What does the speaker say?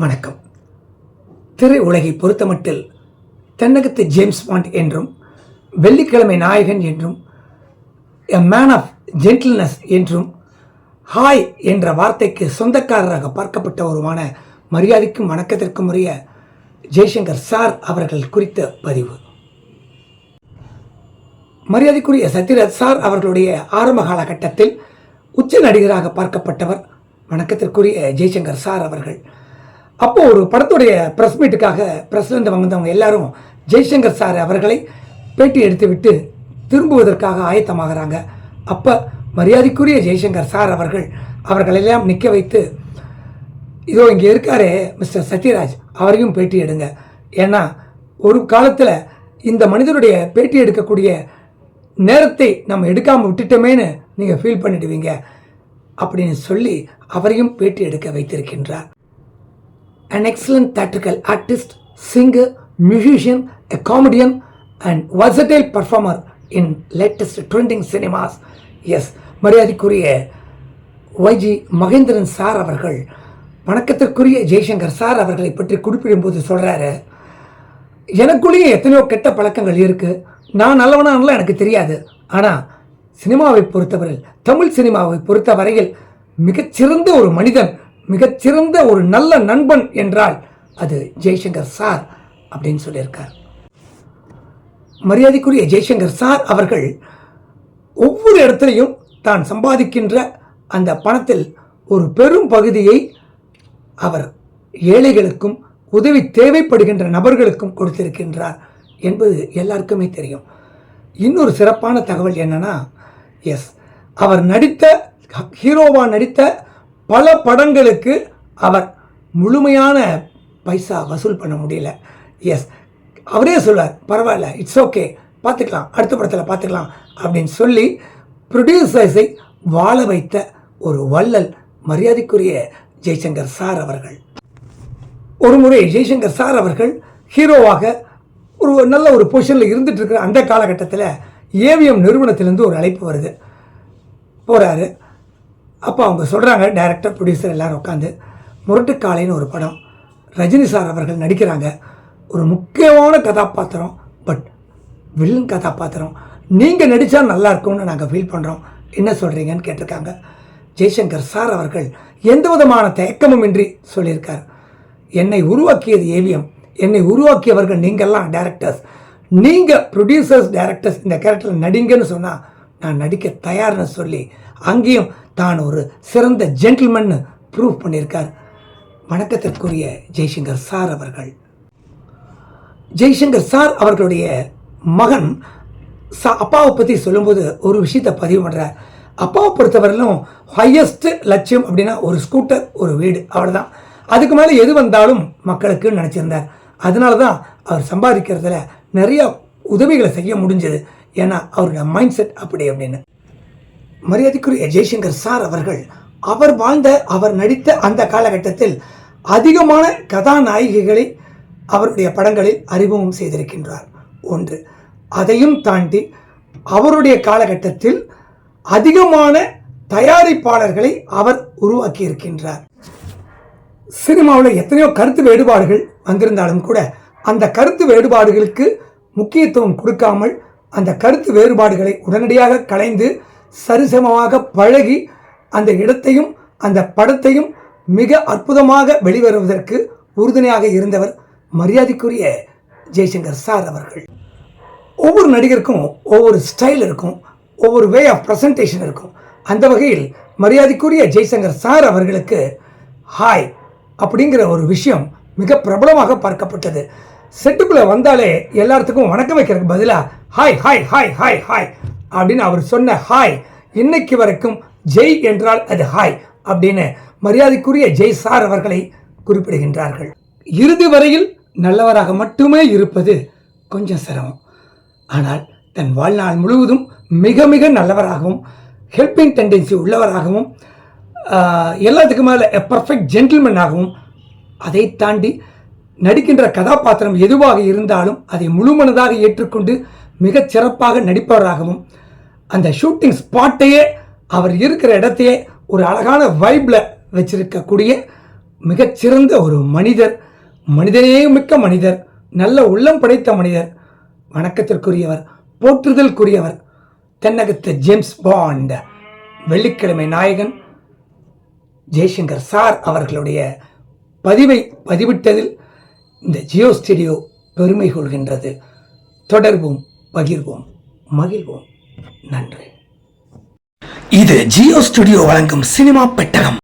வணக்கம். திரை உலகை பொறுத்தமட்டில் தென்னகத்து ஜேம்ஸ் பாண்ட் என்றும் வெள்ளிக்கிழமை நாயகன் என்றும் எ மேன் ஆஃப் ஜென்டில்னஸ் என்றும் ஹாய் என்ற வார்த்தைக்கு சொந்தக்காரராக பார்க்கப்பட்டவருமான மரியாதைக்கும் வணக்கத்திற்கும் உரிய ஜெய்சங்கர் சார் அவர்கள் குறித்த பதிவு. மரியாதைக்குரிய சத்யராஜ் சார் அவர்களுடைய ஆரம்ப காலகட்டத்தில் உச்ச நடிகராக பார்க்கப்பட்டவர் வணக்கத்திற்குரிய ஜெய்சங்கர் சார் அவர்கள். அப்போ ஒரு படத்துடைய ப்ரெஸ் மீட்டுக்காக பிரசிடண்ட் வந்தவங்க எல்லாரும் ஜெய்சங்கர் சார் அவர்களை பேட்டி எடுத்துவிட்டு திரும்புவதற்காக ஆயத்தமாகறாங்க. அப்போ மரியாதைக்குரிய ஜெய்சங்கர் சார் அவர்கள் அவர்களெல்லாம் நிற்க வைத்து இதோ இங்கே இருக்காரே மிஸ்டர் சத்யராஜ் அவரையும் பேட்டி எடுங்க. ஏன்னா ஒரு காலத்தில் இந்த மனிதருடைய பேட்டி எடுக்கக்கூடிய நேரத்தை நம்ம எடுக்காமல் விட்டுட்டோமேன்னு நீங்கள் ஃபீல் பண்ணிடுவீங்க. அப்படின்னு சொல்லி அவரையும் பேட்டி எடுக்க வைத்திருக்கின்றார். An excellent theatrical artist, singer, musician, a comedian, and versatile performer in latest trending cinemas. S மரியாதைக்குரிய ஒய்ஜி மகேந்திரன் சார் அவர்கள் வணக்கத்திற்குரிய ஜெய்சங்கர் சார் அவர்களை பற்றி குறிப்பிடும்போது சொல்கிறாரு எனக்குள்ளேயே எத்தனையோ கெட்ட பழக்கங்கள் இருக்குது நான் நல்லவனான்லாம் எனக்கு தெரியாது ஆனால் சினிமாவை பொறுத்தவரையில் தமிழ் சினிமாவை பொறுத்த வரையில் மிகச்சிறந்த ஒரு மனிதன் மிகச்சிறந்த ஒரு நல்ல நண்பன் என்றால் அது ஜெய்சங்கர் சார் அப்படின்னு சொல்லியிருக்கார். மரியாதைக்குரிய ஜெய்சங்கர் சார் அவர்கள் ஒவ்வொரு இடத்துலையும் தான் சம்பாதிக்கின்ற அந்த பணத்தில் ஒரு பெரும் பகுதியை அவர் ஏழைகளுக்கும் உதவி தேவைப்படுகின்ற நபர்களுக்கும் கொடுத்திருக்கின்றார் என்பது எல்லாருக்குமே தெரியும். இன்னொரு சிறப்பான தகவல் என்னன்னா எஸ் அவர் நடித்த ஹீரோவா நடித்த பல படங்களுக்கு அவர் முழுமையான பைசா வசூல் பண்ண முடியல. எஸ் அவரே சொல்வார் பரவாயில்ல இட்ஸ் ஓகே பார்த்துக்கலாம் அடுத்த படத்தில் பார்த்துக்கலாம் அப்படின்னு சொல்லி ப்ரொடியூசர்ஸை வாழ வைத்த ஒரு வள்ளல் மரியாதைக்குரிய ஜெய்சங்கர் சார் அவர்கள். ஒரு முறை ஜெய்சங்கர் சார் அவர்கள் ஹீரோவாக ஒரு நல்ல ஒரு பொசிஷனில் இருந்துட்டு இருக்கிற அந்த காலகட்டத்தில் ஏவிஎம் நிறுவனத்திலேருந்து ஒரு அழைப்பு வருது. போகிறாரு அப்போ அவங்க சொல்கிறாங்க டைரக்டர் ப்ரொடியூசர் எல்லோரும் உட்காந்து முரட்டுக்காலைன்னு ஒரு படம். ரஜினி சார் அவர்கள் நடிக்கிறாங்க. ஒரு முக்கியமான கதாபாத்திரம் பட் வில்லன் கதாபாத்திரம். நீங்கள் நடித்தா நல்லா இருக்கும்னு நாங்கள் ஃபீல் பண்ணுறோம் என்ன சொல்கிறீங்கன்னு கேட்டிருக்காங்க. ஜெய்சங்கர் சார் அவர்கள் எந்த விதமான தயக்கமும் இன்றி சொல்லியிருக்கார். என்னை உருவாக்கியது ஏவிஎம் என்னை உருவாக்கியவர்கள் நீங்கள்லாம் டேரக்டர்ஸ் நீங்கள் ப்ரொடியூசர்ஸ் டேரக்டர்ஸ் இந்த கேரக்டரில் நடிங்கன்னு சொன்னால் நான் நடிக்க தயார்னு சொல்லி அங்கேயும் தான் ஒரு சிறந்த ஜென்டில்மன்னு ப்ரூவ் பண்ணியிருக்கார். வணக்கத்திற்குரிய ஜெய்சங்கர் சார் அவர்கள். ஜெய்சங்கர் சார் அவர்களுடைய மகன் சா அப்பாவை பற்றி சொல்லும்போது ஒரு விஷயத்தை பதிவு பண்ணுறார் அப்பாவை பொறுத்தவரையிலும் ஹையஸ்ட் லட்சியம் அப்படின்னா ஒரு ஸ்கூட்டர் ஒரு வீடு அவ்வளோதான் அதுக்கு மேலே எது வந்தாலும் மக்களுக்கு நினச்சிருந்தார். அதனால தான் அவர் சம்பாதிக்கிறதுல நிறையா உதவிகளை செய்ய முடிஞ்சது. ஏன்னா அவருடைய மைண்ட் செட் அப்படி அப்படின்னு. மரியாதைக்குரிய ஜெய்சங்கர் சார் அவர்கள் அவர் வாழ்ந்த அவர் நடித்த அந்த காலகட்டத்தில் அதிகமான கதாநாயகிகளை அவருடைய படங்களில் அறிமுகம் செய்திருக்கின்றார். ஒன்று அதையும் தாண்டி அவருடைய காலகட்டத்தில் அதிகமான தயாரிப்பாளர்களை அவர் உருவாக்கி இருக்கின்றார் சினிமாவில் எத்தனையோ கருத்து வேறுபாடுகள் வந்திருந்தாலும் கூட அந்த கருத்து வேறுபாடுகளுக்கு முக்கியத்துவம் கொடுக்காமல் அந்த கருத்து வேறுபாடுகளை உடனடியாக களைந்து சரிசமமாக பழகி அந்த இடத்தையும் அந்த படத்தையும் மிக அற்புதமாக வெளிவருவதற்கு உறுதுணையாக இருந்தவர் மரியாதைக்குரிய ஜெய்சங்கர் சார் அவர்கள். ஒவ்வொரு நடிகருக்கும் ஒவ்வொரு ஸ்டைல் இருக்கும் ஒவ்வொரு வே ஆஃப் ப்ரெசன்டேஷன் இருக்கும். அந்த வகையில் மரியாதைக்குரிய ஜெய்சங்கர் சார் அவர்களுக்கு ஹாய் அப்படிங்கிற ஒரு விஷயம் மிக பிரபலமாக பார்க்கப்பட்டது. செட்டுக்குள்ளே வந்தாலே எல்லாத்துக்கும் வணக்கம் வைக்கிறதுக்கு பதிலாக hi hi hi hi hi அப்படின்னு அவர் சொன்ன ஹாய் இன்னைக்கு வரைக்கும் ஜெய் என்றால் அது ஹாய் அப்படின்னு மரியாதைக்குரிய ஜெய் சார் அவர்களை குறிப்பிடுகின்றார்கள். இறுதி வரையில் நல்லவராக மட்டுமே இருப்பது கொஞ்சம் சிரமம். ஆனால் தன் வாழ்நாள் முழுவதும் மிக மிக நல்லவராகவும் ஹெல்பிங் டெண்டன்சி உள்ளவராகவும் எல்லாத்துக்கு எல்லாத்துக்கும் மேலே பர்ஃபெக்ட் ஜென்டில்மேனாகவும் அதை தாண்டி நடிக்கின்ற கதாபாத்திரம் எதுவாக இருந்தாலும் அதை முழுமனதாக ஏற்றுக்கொண்டு மிகச் சிறப்பாக நடிப்பவராகவும் அந்த ஷூட்டிங் ஸ்பாட்டையே அவர் இருக்கிற இடத்தையே ஒரு அழகான வைப்பில் வச்சிருக்கக்கூடிய மிகச்சிறந்த ஒரு மனிதர் மனிதனே மிக்க மனிதர் நல்ல உள்ளம் படைத்த மனிதர் வணக்கத்திற்குரியவர் போற்றுதலுக்குரியவர் தென்னகத்த ஜேம்ஸ் பாண்ட் வெள்ளிக்கிழமை நாயகன் ஜெய்சங்கர் சார் அவர்களுடைய பதிவை பதிவிட்டதில் இந்த ஜியோ ஸ்டுடியோ பெருமை கொள்கின்றது. தொடர்வோம் பகிர்வோம் மகிழ்வோம். நன்றி. இது ஜியோ ஸ்டுடியோ வழங்கும் சினிமா பெட்டகம்.